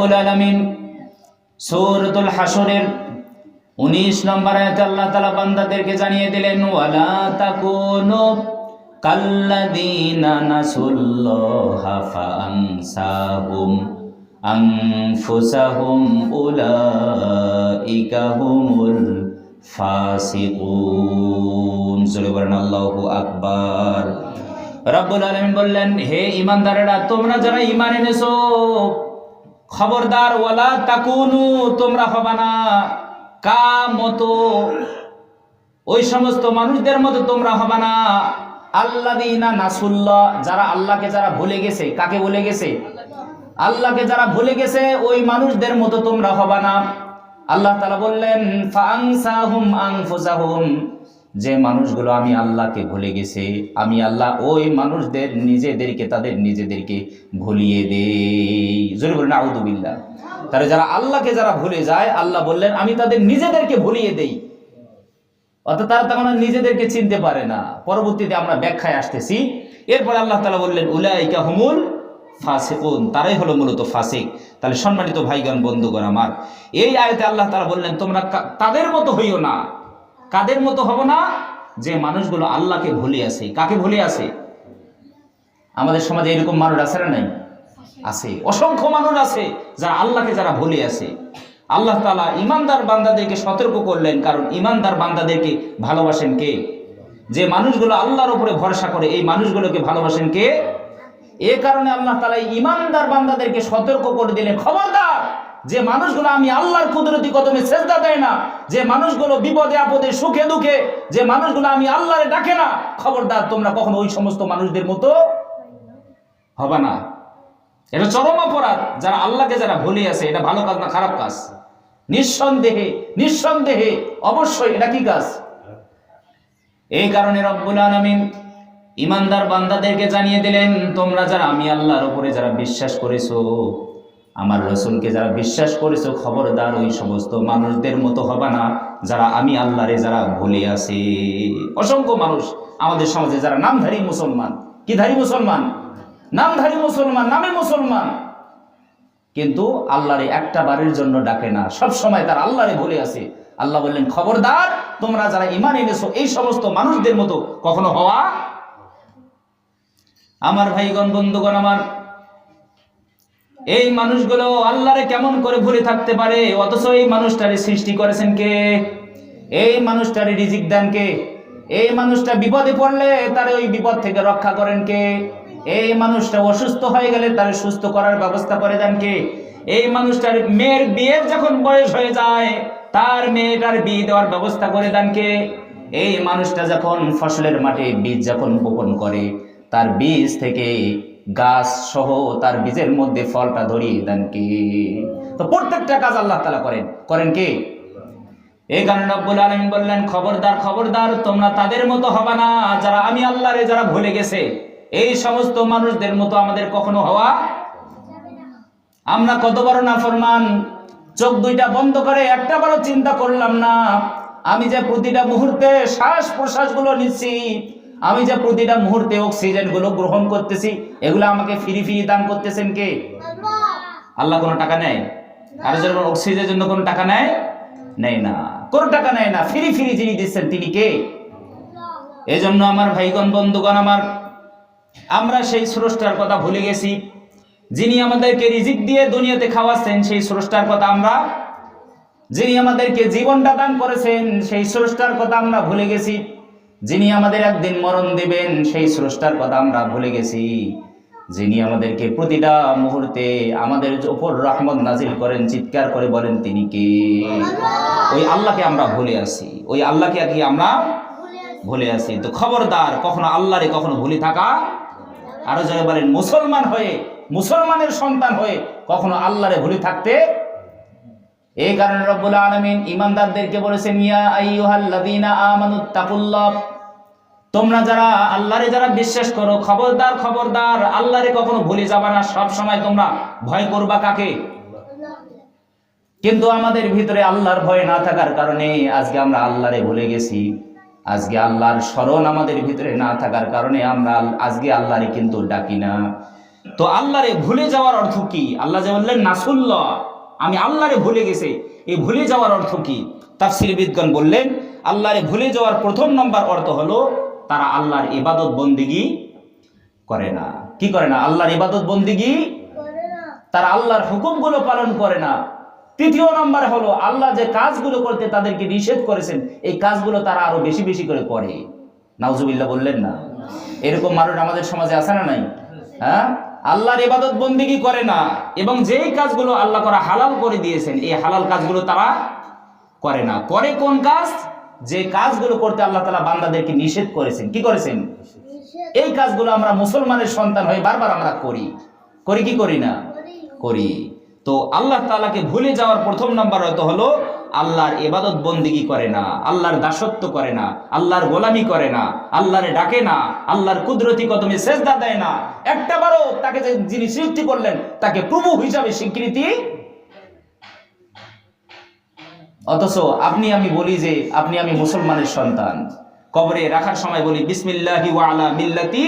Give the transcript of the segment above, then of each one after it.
রব্বুল আলামিন সূরাতুল হাসরের 19 নম্বর আয়াতে আল্লাহ তাআলা বান্দাদেরকে জানিয়ে দিলেন, ওয়ালা তাকুনু নাসুল্লাহা ফাআনসাহুম আনফুসাহুম উলাইকা হুমুল ফাসিকুন। আল্লাহু আকবার। রব্বুল আলামিন বললেন, হে ঈমানদারেরা, তোমরা যারা ঈমান এনেছো খবরদার, ওয়ালা তাকুনু, তোমরা হবা না। কা মতো ওই সমস্ত মানুষদের মতো তোমরা হবা না। আল্লাদিনা নাসুল্লাহ, যারা আল্লাহকে যারা ভুলে গেছে, কাকে ভুলে গেছে? আল্লাহকে যারা ভুলে গেছে, ওই মানুষদের মতো তোমরা হবা না। আল্লাহ তালা বললেন ফাংসাহুম আনফুসাহুম। যে মানুষগুলো আমি আল্লাহকে ভুলে গেছে, আমি আল্লাহ ওই মানুষদের নিজেদেরকে, তাদের নিজেদেরকে ভুলিয়ে দেই। বলেন আউদুবিল্লাহ তারা যারা আল্লাহকে যারা ভুলে যায়, আল্লাহ বললেন, আমি তাদের নিজেদেরকে ভুলিয়ে দেই। অর্থাৎ তারা তখন নিজেদেরকে চিনতে পারে না। পরবর্তীতে আমরা ব্যাখ্যায় আসতেছি। এরপর আল্লাহ তালা বললেন, উলাইকা হুমুল ফাসিকুন। তারাই হলো মূলত ফাসিক। তাহলে সম্মানিত ভাইগণ, বন্ধুগণ আমার, এই আয়তে আল্লাহ তালা বললেন, তোমরা তাদের মতো হইও না। কাদের মতো হব না? যে মানুষগুলো আল্লাহকে ভুলে আছে। কাকে ভুলে আছে? আমাদের সমাজে এরকম মানুষ আছে না নাই? আছে। অসংখ্য মানুষ আছে যারা আল্লাহকে যারা ভুলে আছে। আল্লাহ তালা ইমানদার বান্দাদেরকে সতর্ক করলেন, কারণ ইমানদার বান্দাদেরকে ভালোবাসেন কে? যে মানুষগুলো আল্লাহর উপরে ভরসা করে, এই মানুষগুলোকে ভালোবাসেন কে? এ কারণে আল্লাহ তালা ইমানদার বান্দাদেরকে সতর্ক করে দিলেন। খবরদার! যে মানুষগুলো আমি আল্লাহর কুদরতি কদমে সেজদা দেয় না, যে মানুষগুলো বিপদে, আপদে, সুখে, দুঃখে, যে মানুষগুলো আমি আল্লাহরে ডাকে না, খবরদার, তোমরা কখনো ওই সমস্ত মানুষদের মতো হবে না। এটা চরম অপরাধ, যারা আল্লাহকে যারা ভুলে আছে এটা ভালো কাজ না খারাপ কাজ? নিঃসন্দেহে নিঃসন্দেহে, অবশ্যই এটা কি কাজ? এই কারণে রব্বুল আলামিন ইমানদার বান্দাদেরকে জানিয়ে দিলেন, তোমরা যারা আমি আল্লাহর উপরে যারা বিশ্বাস করেছ আমার রসুলকে যারা বিশ্বাস করেছ, খবরদার ওই সমস্ত মানুষদের মতো হবে না। যারা আমি আল্লাহরে যারা ভুলে আছে। অসংখ্য মানুষ আমাদের সমাজে যারা নামধারী মুসলমান। কি ধারী মুসলমান? নামধারী মুসলমান, নামে মুসলমান। কিন্তু আল্লাহরে একটা বারের জন্য ডাকে না। সব সময় তার আল্লাহরে ভুলে আছে। আল্লাহ বললেন, খবরদার, তোমরা যারা ইমান এনেছো, এই সমস্ত মানুষদের মতো কখনো হওয়া? আমার ভাইগণ, বন্ধুগণ, আমার এই মানুষগুলো আল্লাহরে কেমন করে ভুলে থাকতে পারে? অথচ এই মানুষটারে সৃষ্টি করেছেন কে? এই মানুষটারে রিজিক দেন কে? এই মানুষটা বিপদে পড়লে তারে ওই বিপদ থেকে রক্ষা করেন কে? এই মানুষটা অসুস্থ হয়ে গেলে তারে সুস্থ করার ব্যবস্থা করে দেন কে? এই মানুষটার মেয়ের বিয়ের যখন বয়স হয়ে যায়, তার মেয়েটার বিয়ে দেওয়ার ব্যবস্থা করে দেন কে? এই মানুষটা যখন ফসলের মাঠে বীজ যখন বপন করে, তার বীজ থেকে গাছ সহ তার বীজের মধ্যে ফলটা ধরিয়ে দেন কি? তো প্রত্যেকটা কাজ আল্লাহ তালা করেন। করেন কি? এই কারণে রব্বুল আলমিন বললেন, খবরদার খবরদার, তোমরা তাদের মতো হবে না যারা আমি আল্লাহরে যারা ভুলে গেছে। এই সমস্ত মানুষদের মতো আমাদের কখনো হওয়া আমরা কত বড় না ফরমান চোখ দুইটা বন্ধ করে একটা বড় চিন্তা করলাম না। আমি যে প্রতিটা মুহূর্তে শ্বাস প্রশ্বাসগুলো নিচ্ছি আমি যে প্রতিটা মুহূর্তে অক্সিজেনগুলো গ্রহণ করতেছি, এগুলো আমাকে ফিরি ফিরি দান করতেছেন কে? আল্লাহ কোনো টাকা নেয়? আর যখন অক্সিজেনের জন্য কোনো টাকা নেয়? নেয় না। কোনো টাকা নেয় না, ফিরি ফিরি যিনি দিচ্ছেন তিনি কে? এই জন্য আমার ভাইগণ, বন্ধুগণ আমার, আমরা সেই স্রষ্টার কথা ভুলে গেছি। যিনি আমাদেরকে রিজিক দিয়ে দুনিয়াতে খাওয়াচ্ছেন, সেই স্রষ্টার কথা আমরা, যিনি আমাদেরকে জীবনটা দান করেছেন, সেই স্রষ্টার কথা আমরা ভুলে গেছি। যিনি আমাদের একদিন মরণ দিবেন, সেই স্রষ্টার কথা আমরা ভুলে গেছি। যিনি আমাদেরকে প্রতিটা মুহূর্তে আমাদের উপর রহমত নাজিল করেন, চিৎকার করে বলেন, তিনি কে? ওই আল্লাহকে আমরা ভুলে আছি। ওই আল্লাহকে আর কি আমরা ভুলে আছি। তো খবরদার, কখনো আল্লাহরে কখনো ভুলে থাকা? আরও যারা বলেন, মুসলমান হয়ে, মুসলমানের সন্তান হয়ে কখনো আল্লাহরে ভুলে থাকতে এই কারণে রব্বুল আলামিন ইমানদারদেরকে বলেছেন তোমরা যারা আল্লাহরে যারা বিশ্বাস করো, খবরদার খবরদার, আল্লাহরে কখনো ভুলে যাবা না, সব সময় তোমরা ভয় করবা কাকে? কিন্তু আমাদের ভিতরে আল্লাহর ভয় না থাকার কারণে আজকে আমরা আল্লাহরে ভুলে গেছি। আজকে আল্লাহর স্মরণ আমাদের ভিতরে না থাকার কারণে আমরা আজকে আল্লাহরে কিন্তু ডাকি না। তো আল্লাহরে ভুলে যাওয়ার অর্থ কি? আল্লাহ যে বললেন, নাসুল্লাহ। আমি আল্লাহরে ভুলে গেছে। এই ভুলে যাওয়ার অর্থ কি? তাফসির বিদ্যান বললেন আল্লাহরে ভুলে যাওয়ার প্রথম নম্বর অর্থ হলো তারা আল্লাহর ইবাদত বন্দিগি করে না। কি করে না? আল্লাহর ইবাদত বন্দিগি তারা আল্লাহর হুকুমগুলো পালন করে না। তৃতীয় নম্বর হলো আল্লাহ যে কাজগুলো করতে তাদেরকে নিষেধ করেছেন এই কাজগুলো তারা আরও বেশি বেশি করে করে। নাউজুবিল্লাহ বললেন না? এরকম মানুষ আমাদের সমাজে আছে না নাই? হ্যাঁ? আল্লাহর ইবাদত বন্দিগি করে না। এবং যেই কাজগুলো আল্লাহ করা হালাল করে দিয়েছেন এই হালাল কাজগুলো তারা করে না। করে কোন কাজ? যে কাজগুলো করতে আল্লাহ তালা বান্দাদেরকে নিষেধ করেছেন। কি করেছেন? এই কাজগুলো আমরা মুসলমানের সন্তান হয়ে বারবার আমরা করি। করি কি করি না? করি। তো আল্লাহ তালাকে ভুলে যাওয়ার প্রথম নাম্বার হয়তো হলো আল্লাহর ইবাদত বন্দিগি করে না, আল্লাহর দাসত্ব করে না, আল্লাহর গোলামি করে না, আল্লাহর ডাকে না, আল্লাহর কুদরতি কদমে সেজদা দেয় না। একটা বারও তাকে যিনি সৃষ্টি করলেন, তাকে প্রভু হিসাবে স্বীকৃতি অথচ আপনি আমি বলি যে, আপনি আমি মুসলমানের সন্তান। কবরে রাখার সময় বলি, বিসমিল্লাহি ওয়া আলা মিল্লাতি।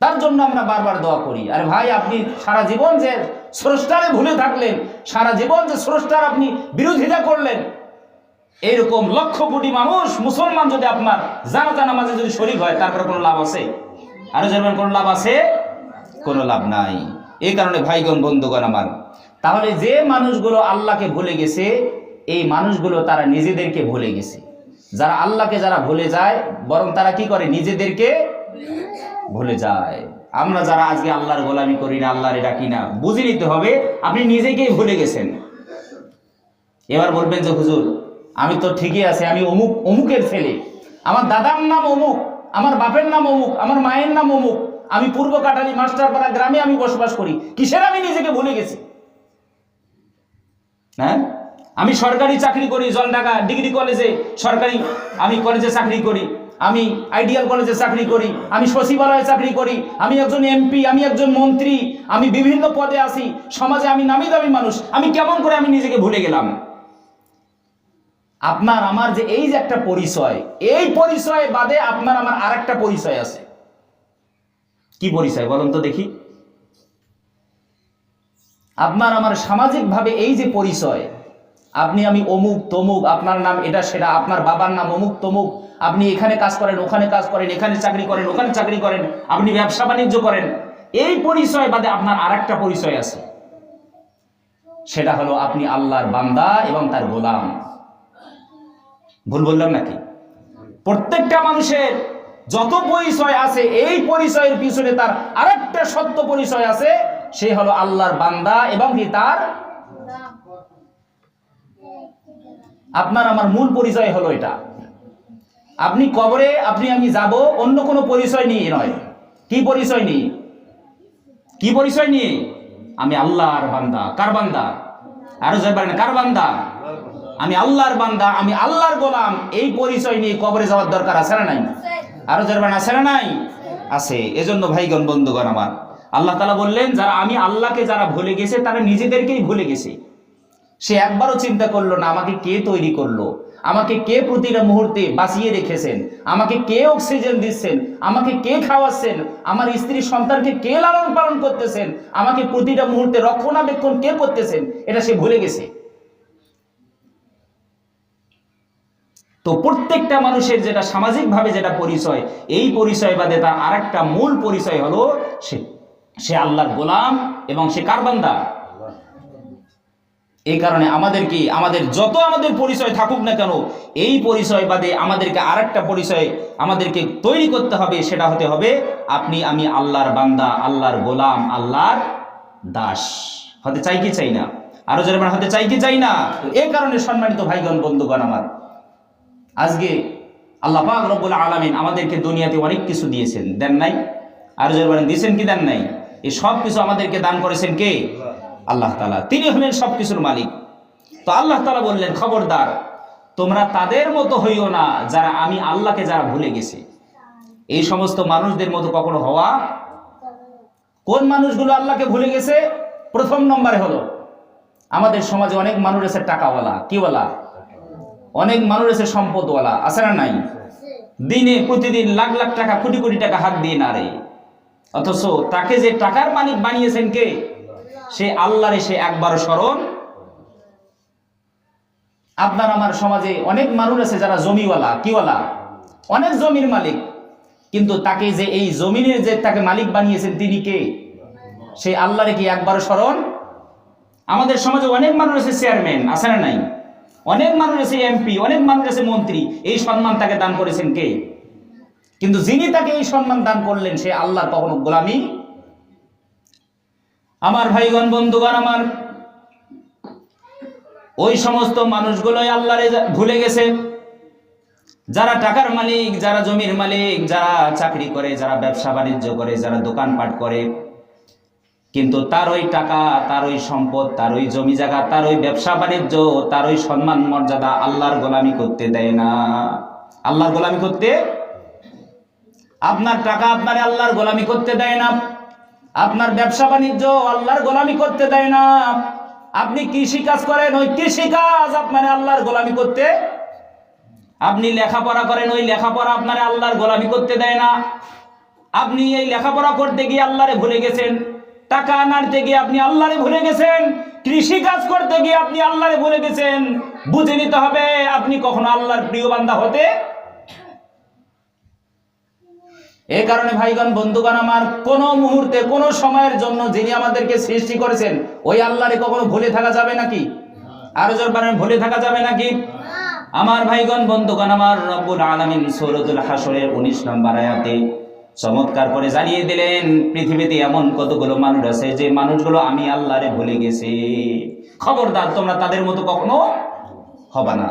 তার জন্য আমরা বারবার দোয়া করি। আর ভাই, আপনি সারা জীবন যে স্রষ্টারে ভুলে থাকলেন। সারা জীবন যে স্রষ্টার আপনি বিরোধিতা করলেন এইরকম লক্ষ কোটি মানুষ, মুসলমান যদি আপনার জানাজা নামাজে যদি শরীক হয়, তারপরে কোনো লাভ আছে? আরও যেমন কোনো লাভ আছে? কোনো লাভ নাই। এই কারণে ভাইগণ, বন্ধুগণ আমার, তাহলে যে মানুষগুলো আল্লাহকে ভুলে গেছে, এই মানুষগুলো তারা নিজেদেরকে ভুলে গেছে। যারা আল্লাহকে যারা ভুলে যায়, বরং তারা কি করে? নিজেদেরকে ভুলে যায়। আমরা যারা আজকে আল্লাহর গোলামি করি না, আল্লাহরে ডাকি না, বুঝে নিতে হবে, আপনি নিজেকেই ভুলে গেছেন। এবার বলবেন যে, হুজুর, আমি তো ঠিকই আছে, আমি অমুক, অমুকের ছেলে। আমার দাদার নাম অমুক, আমার বাপের নাম অমুক, আমার মায়ের নাম অমুক। আমি পূর্ব কাটালি মাস্টারপাড়া গ্রামে আমি বসবাস করি। কিসের আমি নিজেকে ভুলে গেছি? হ্যাঁ? আমি সরকারি চাকরি করি, জলঢাকা ডিগ্রি কলেজে সরকারি, আমি কলেজে চাকরি করি। আমি আইডিয়াল কলেজে চাকরি করি, আমি সচিবালয়ে চাকরি করি, আমি একজন এমপি, আমি একজন মন্ত্রী, আমি বিভিন্ন পদে আছি, সমাজে আমি নামি দামি মানুষ, আমি কেমন করে আমি নিজেকে ভুলে গেলাম? আপনার, আমার যে এই যে একটা পরিচয়, এই পরিচয় বাদে আপনার আমার আরেকটা পরিচয় আছে। কি পরিচয় বলুন তো দেখি। আপনার আমার সামাজিকভাবে এই যে পরিচয় আপনি আমি অমুক তমুক, আপনার নাম এটা সেটা, আপনার বাবার নাম অমুক তমুক। আপনি এখানে কাজ করেন, ওখানে কাজ করেন, এখানে চাকরি করেন, ওখানে চাকরি করেন, আপনি ব্যবসা বাণিজ্য করেন। এই পরিচয় বাদে আপনার আরেকটা পরিচয় আছে। সেটা হলো আপনি আল্লাহর বান্দা এবং তার গোলাম। ভুল বললাম নাকি? প্রত্যেকটা মানুষের যত পরিচয় আছে, এই পরিচয়ের পিছনে তার আরেকটা সত্য পরিচয় আছে, সে হলো আল্লাহর বান্দা এবং তার আপনার আমার মূল পরিচয় হলো এটা। আপনি কবরে, আপনি, আমি যাব, অন্য কোনো পরিচয় নিয়ে নয়। কি পরিচয় নিয়ে কি পরিচয় নিয়ে আমি আল্লাহর বান্দা। কার বান্দা? আরও যাবেন কার বান্দা? আমি আল্লাহর বান্দা, আমি আল্লাহর গোলাম। এই পরিচয় নিয়ে কবরে যাওয়ার দরকার আছে না নাই? আরও যাবেন আছে না নাই? আছে। এজন্য ভাইগণ, বন্ধুগণ আমার, আল্লাহ তালা বললেন, যারা আমি আল্লাহকে যারা ভুলে গেছে, তারা নিজেদেরকেই ভুলে গেছে। সে একবারও চিন্তা করল না, আমাকে কে তৈরি করল? আমাকে কে প্রতিটা মুহূর্তে বাঁচিয়ে রেখেছেন? আমাকে কে অক্সিজেন দিচ্ছেন? আমাকে কে খাওয়াচ্ছেন? আমার স্ত্রী সন্তানকে কে লালন পালন করতেছেন? আমাকে প্রতিটা মুহূর্তে রক্ষণাবেক্ষণ কে করতেছেন? এটা সে ভুলে গেছে। তো প্রত্যেকটা মানুষের যেটা সামাজিকভাবে যেটা পরিচয়, এই পরিচয় বাদে তার আরেকটা মূল পরিচয় হলো সে সে আল্লাহর গোলাম এবং সে কার বান্দা? এই কারণে আমাদেরকে, আমাদের যত আমাদের পরিচয় থাকুক না কেন, এই পরিচয় বাদে আমাদেরকে আরেকটা পরিচয় আমাদেরকে তৈরি করতে হবে, সেটা হতে হবে আপনি, আমি আল্লাহর বান্দা, আল্লাহর গোলাম, আল্লাহর দাস। হতে চাই কি চাই না? আরও যারা হতে চাই কি চাই না? এই কারণে সম্মানিত ভাইগণ, বন্ধুগণ আমার, আজকে আল্লাহ পাক রব্বুল আলামিন আমাদেরকে দুনিয়াতে অনেক কিছু দিয়েছেন। দেন নাই? আরও যারা দিয়েছেন কি দেন নাই? এই সব কিছু আমাদেরকে দান করেছেন কে? আল্লাহ তালা তিনি হলেন সব কিছুর মালিক। তো আল্লাহ তালা বললেন, খবরদার, তোমরা তাদের মতো হইও না যারা আমি আল্লাহকে যারা ভুলে গেছে। এই সমস্ত মানুষদের মতো কখনো হওয়া কোন মানুষগুলো আল্লাহকে ভুলে গেছে? প্রথম নম্বরে হলো, আমাদের সমাজে অনেক মানুষ আছে টাকাওয়ালা। কিওয়ালা? অনেক মানুষ আছে সম্পদওয়ালা। আছে না নাই? দিনে প্রতিদিন লাখ লাখ টাকা, কোটি কোটি টাকা হাত দিয়ে না রে অথচ তাকে যে টাকার মালিক বানিয়েছেন কে? সে আল্লাহরে সে একবার স্মরণ আপনার আমার সমাজে অনেক মানুষ আছে যারা জমিওয়ালা, কিওয়ালা? অনেক জমির মালিক। কিন্তু তাকে যে এই জমিনের যে তাকে মালিক বানিয়েছেন তিনি কে? সেই আল্লাহরে কি একবার স্মরণ? আমাদের সমাজে অনেক মানুষ আছে চেয়ারম্যান, আছে না নাই? অনেক মানুষ আছে এমপি, অনেক মানুষ আছে মন্ত্রী, এই সম্মান তাকে দান করেছেন কে? কিন্তু যিনি তাকে এই সম্মান দান করলেন, সে আল্লাহর কখনো গোলামি আমার ভাইগণ, বন্ধুগণ, আমার ওই সমস্ত মানুষগুলোই আল্লাহরে ভুলে গেছে। যারা টাকার মালিক, যারা জমির মালিক, যারা চাকরি করে, যারা ব্যবসা বাণিজ্য করে, যারা দোকানপাট করে, কিন্তু তার ওই টাকা তার ওই সম্পদ তার ওই জমি জায়গা তার ওই ব্যবসা বাণিজ্য তার ওই সম্মান মর্যাদা আল্লাহর গোলামি করতে দেয় না। আল্লাহর গোলামি করতে? আপনার টাকা আপনার আল্লাহর গোলামি করতে দেয় না। আপনার ব্যবসা বাণিজ্য আল্লাহর গোলামি করতে দেয় না। আপনি কৃষি কাজ করেন, ওই কৃষি কাজ আপনার আল্লাহর গোলামি করতে আপনি লেখাপড়া করেন, ওই লেখাপড়া আপনার আল্লাহর গোলামি করতে দেয় না। আপনি এই লেখাপড়া করতে গিয়ে আল্লাহরে ভুলে গেছেন, টাকা আনারতে গিয়ে আপনি আল্লাহরে ভুলে গেছেন, কৃষি কাজ করতে গিয়ে আপনি আল্লাহরে ভুলে গেছেন। বুঝে নিতে হবে, আপনি কখনো আল্লাহর প্রিয় বান্দা হতে এই কারণে ভাইগণ, বন্ধুগণ আমার কোন মুহূর্তে, কোন সময়ের জন্য যিনি আমাদেরকে সৃষ্টি করেছেন, ওই আল্লাহরে কখনো ভুলে থাকা যাবে নাকি? আরও জোর বারেন ভুলে থাকা যাবে নাকি? আমার ভাইগণ, বন্ধুগণ আমার রব্বুল আলামিন সূরাতুল হাসরের 19 নম্বর আয়াতে চমৎকার করে জানিয়ে দিলেন, পৃথিবীতে এমন কতগুলো মানুষ আছে যে মানুষগুলো আমি আল্লাহরে ভুলে গেছি। খবরদার, তোমরা তাদের মতো কখনো হবে না।